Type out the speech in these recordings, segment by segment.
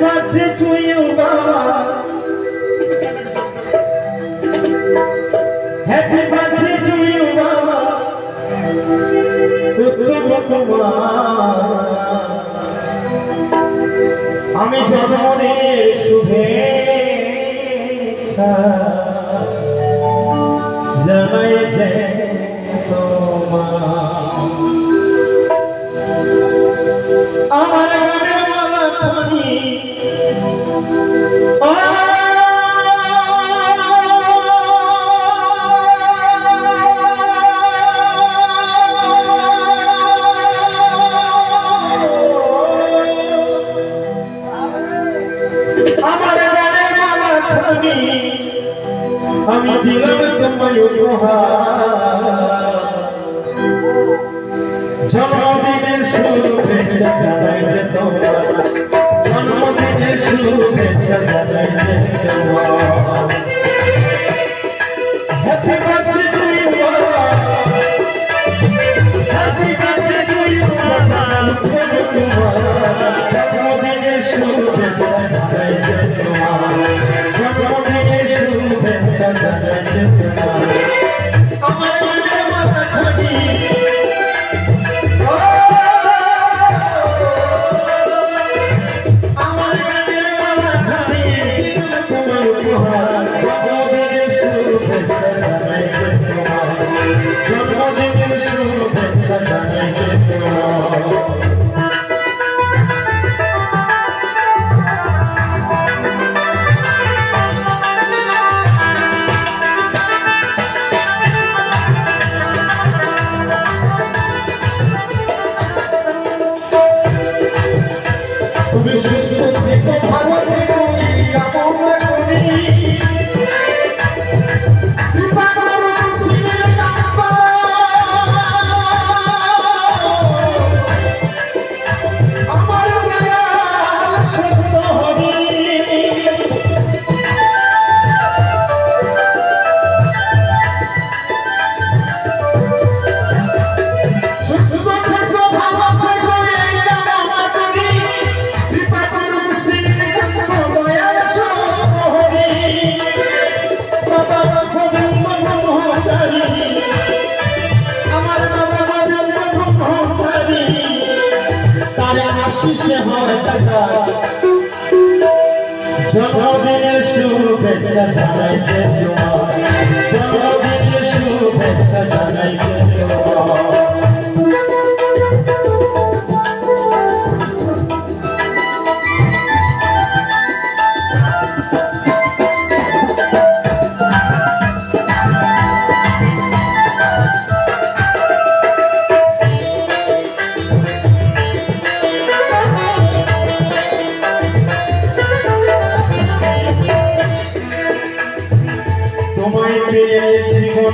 ভাদ্রে তুইও বাবা happy birthday তুইও বাবা আমি জননের শুভেচ্ছা জানাই যে তোমার আমি দিলাম তোমায় উপহার। জন্মদিনের শুভেচ্ছা জানাই যে তোমার। জন্মদিনের শুভেচ্ছা জানাই যে তোমার। হ্যাপি বার্থডে আশিসে হয় টাকা। জন্মদিনের শুভেচ্ছা জানাইছে তোমার।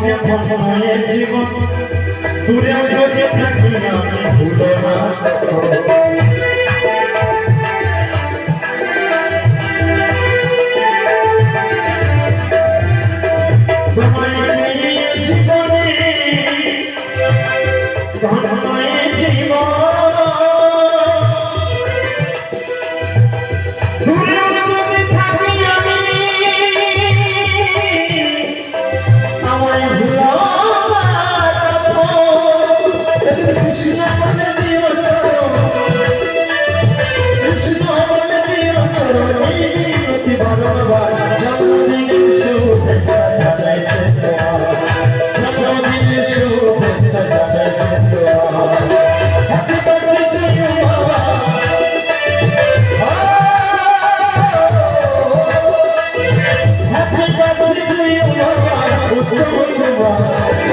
জীবনে। জীবন দূরে থাকবে না wrong